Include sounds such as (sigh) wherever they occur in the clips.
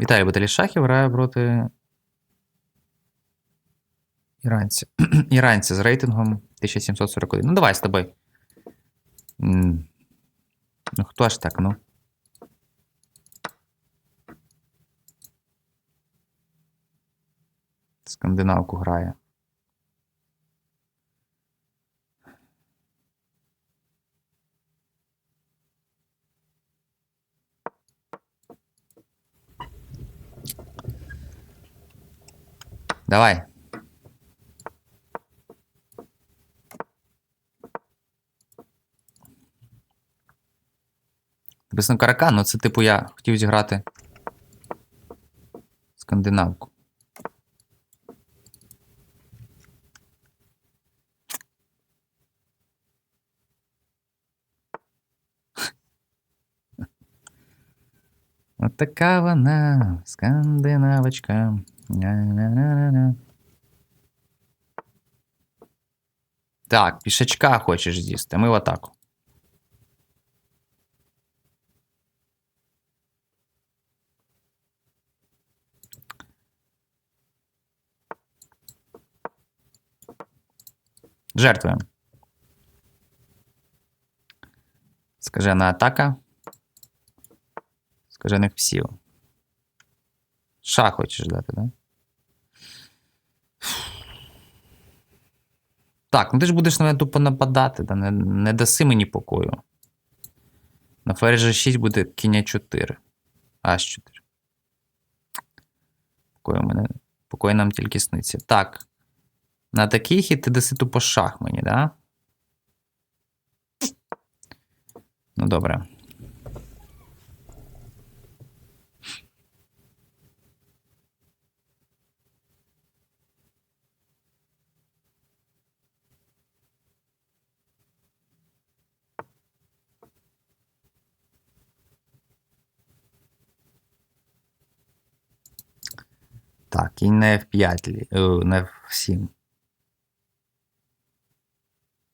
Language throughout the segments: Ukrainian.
Віталій Баталішахів грає проти іранця. (clears throat) Іранця з рейтингом 1741. Ну, давай з тобою. Ну, хто ж так, ну? Скандинавку грає. Давай. Написано каракан, ну це типу я хотів зіграти скандинавку. От така вона, скандинавочка. Ня-ня-ня-ня-ня. Так, пішачка хочеш з'їсти. Ми в атаку. Жертвуємо. Скажена атака. Скажених псів. Ша хочеш дати, да? Так, ну ти ж будеш на мене тупо нападати, да? не, не даси мені покою. На ферзі 6 буде кінь 4. Аж 4. Покою, мене... покою нам тільки сниться. Так. На такий хід ти даси тупо шах мені, да? Ну, добре. Так, кінь на F5, е, на F7.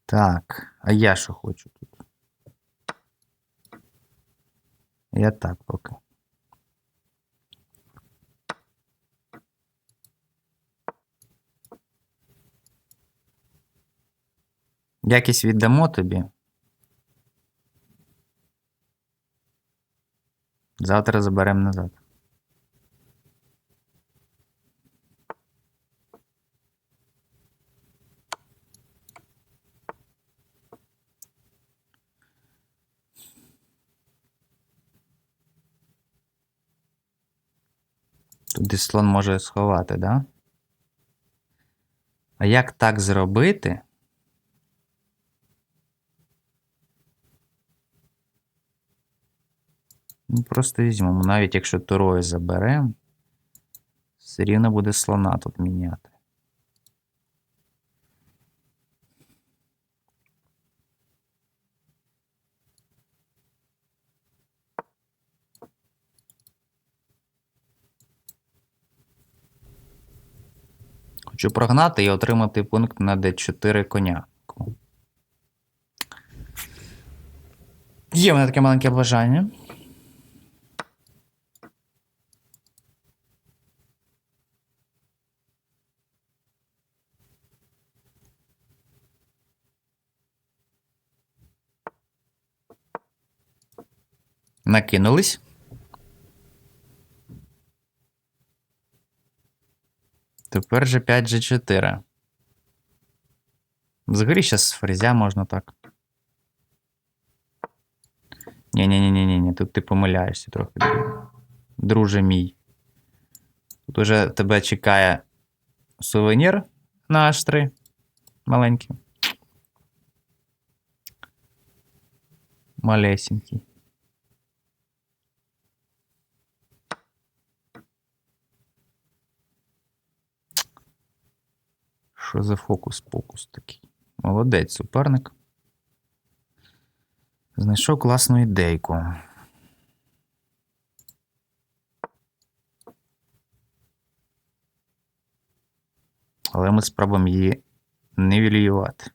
Так, а я що хочу тут? Я так поки. Якість віддамо тобі. Завтра заберемо назад. Десь слон може сховати, да? А як так зробити? Ну, просто візьмемо, навіть якщо турою заберемо, все рівно буде слона тут міняти. Хочу прогнати і отримати пункт на d4 коня. Є в мене таке маленьке бажання. Накинулись. Тепер же 5 G4. Взагалі зараз фрезя можна так. Ні-ні-ні-ні-ні, тут ти помиляєшся трохи. Друже мій. Тут уже тебе чекає сувенір на H3. Маленький. Малесенький. Що за фокус-покус такий? Молодець, суперник. Знайшов класну ідейку. Але ми спробуємо її нівелювати.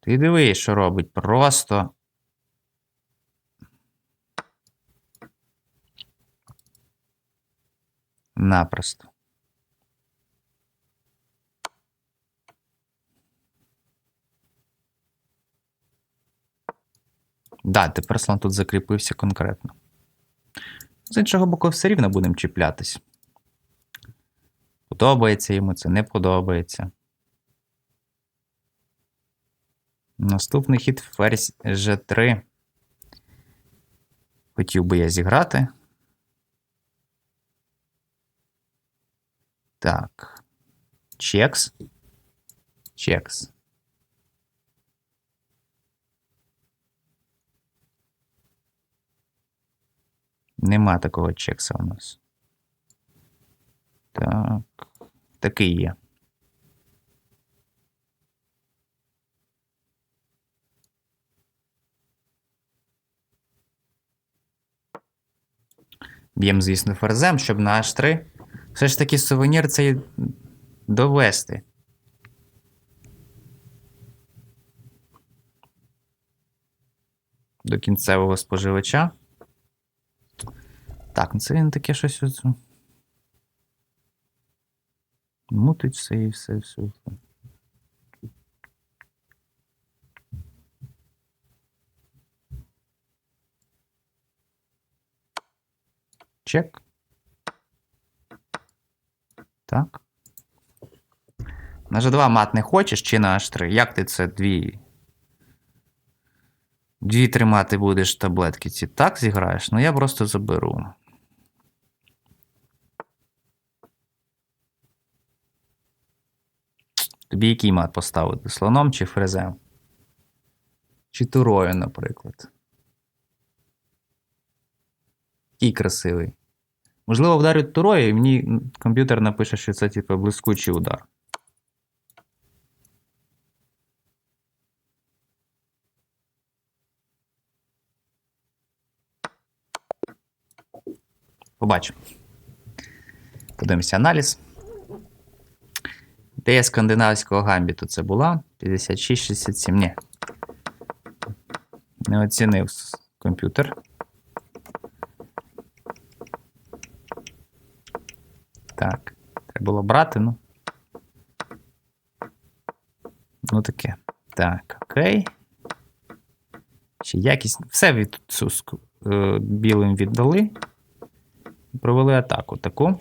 Ти диви, що робить. Просто. Напросто. Да, тепер слон тут закріпився конкретно. З іншого боку, все рівно будемо чіплятись. Подобається йому це, не подобається. Наступний хід ферзь G3. Хотів би я зіграти. Так. Чекс. Чекс. Нема такого чекса у нас. Так. Такий є. Б'ємо, звісно, ферзем, щоб на H3. Все ж таки сувенір цей довести. До кінцевого споживача. Так, ну це він таке щось. оце Мутить все і все, все. Чек. Так. На G2 мат не хочеш чи на H3? Як ти це дві. Дві тримати будеш таблетки ці так зіграєш? Ну я просто заберу. Тобі який мат поставити? Слоном чи фрезем? Чи турою, наприклад. Який красивий. Можливо, вдарю турою, і мені комп'ютер напише, що це типу блискучий удар. Побачимо. Подивимося аналіз. Ідея скандинавського гамбіту це була 56-67. Ні. Не оцінив комп'ютер. Так. Треба було брати, ну. Ну таке. Так, окей. Ще якість. Все від цю е, білим віддали. Провели атаку таку.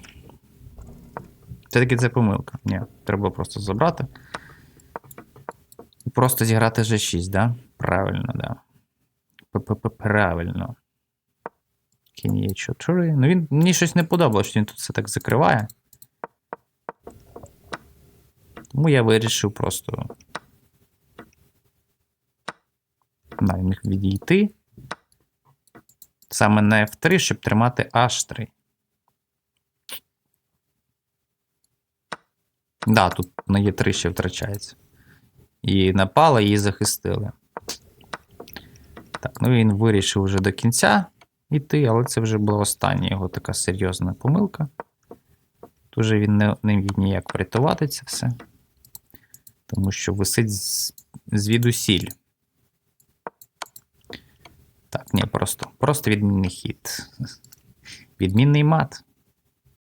Все-таки це помилка. Ні, треба просто забрати. Просто зіграти G6, да? Правильно, да. П-п-п- Правильно. Є 4. Ну він мені щось не подобалося, що він тут все так закриває. Тому я вирішив просто. На міг відійти. Саме на F3, щоб тримати H3. Да, тут на Е3 ще втрачається. І напала, її захистили. Так, ну він вирішив вже до кінця йти, але це вже була остання його така серйозна помилка. Тут вже він не, не міг ніяк врятувати це все. Тому що висить звідусіль. Так, ні, просто, просто відмінний хід. Відмінний мат.